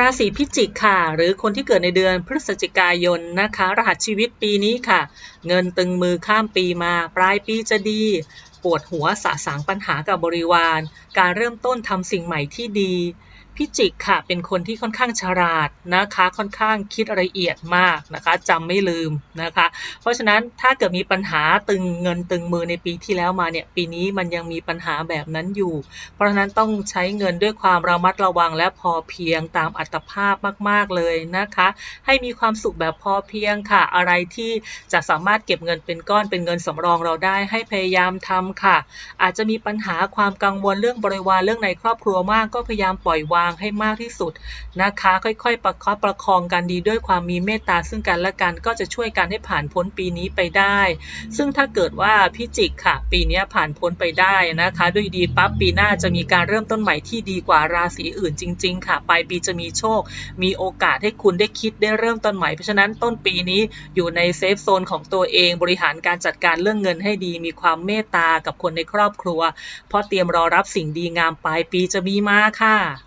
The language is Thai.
ราศีพิจิกค่ะ หรือคนที่เกิดในเดือนพฤศจิกายนนะคะ รหัสชีวิตปีนี้ค่ะ เงินตึงมือข้ามปีมา ปลายปีจะดี ปวดหัวสะสางปัญหากับบริวาร การเริ่มต้นทำสิ่งใหม่ที่ดี พิจิกค่ะเป็นคนที่ค่อนข้างฉลาดนะคะ ค่อนข้างคิดละเอียดมากนะคะจำไม่ลืมนะคะ เพราะฉะนั้นถ้าเกิดมีปัญหาตึงเงินตึงมือในปีที่แล้วมาเนี่ยปีนี้มันยังมีปัญหาแบบนั้นอยู่ เพราะฉะนั้นต้องใช้เงินด้วยความระมัดระวังและพอเพียงตามอัตภาพมาก ๆเลยนะคะ ให้มีความสุขแบบพอเพียงค่ะ อะไรที่จะสามารถเก็บเงินเป็นก้อนเป็นเงินสำรองเราได้ให้พยายามทำค่ะ อาจจะมีปัญหาความกังวลเรื่องบริวารเรื่องในครอบครัวมากก็พยายามปล่อยวางางให้มากที่สุดนะคะ ค่อยๆ ประคับประคองกันดีด้วยความมีเมตตาซึ่งกันและกันก็จะช่วยกันให้ผ่านพ้นปีนี้ไปได้ ซึ่งถ้าเกิดว่าพิจิกค่ะ ปีนี้ผ่านพ้นไปได้นะคะ ด้วยดีปั๊บปีหน้าจะมีการเริ่มต้นใหม่ที่ดีกว่าราศีอื่นจริง ๆ ค่ะ ปลายปีจะมีโชค มีโอกาสให้คุณได้คิดได้เริ่มต้นใหม่เพราะฉะนั้นต้นปีนี้อยู่ในเซฟโซนของตัวเองบริหารการจัดการเรื่องเงินให้ดี มีความเมตตากับคนในครอบครัว เพราะเตรียมรอรับสิ่งดีงามปลายปีจะมีมาค่ะ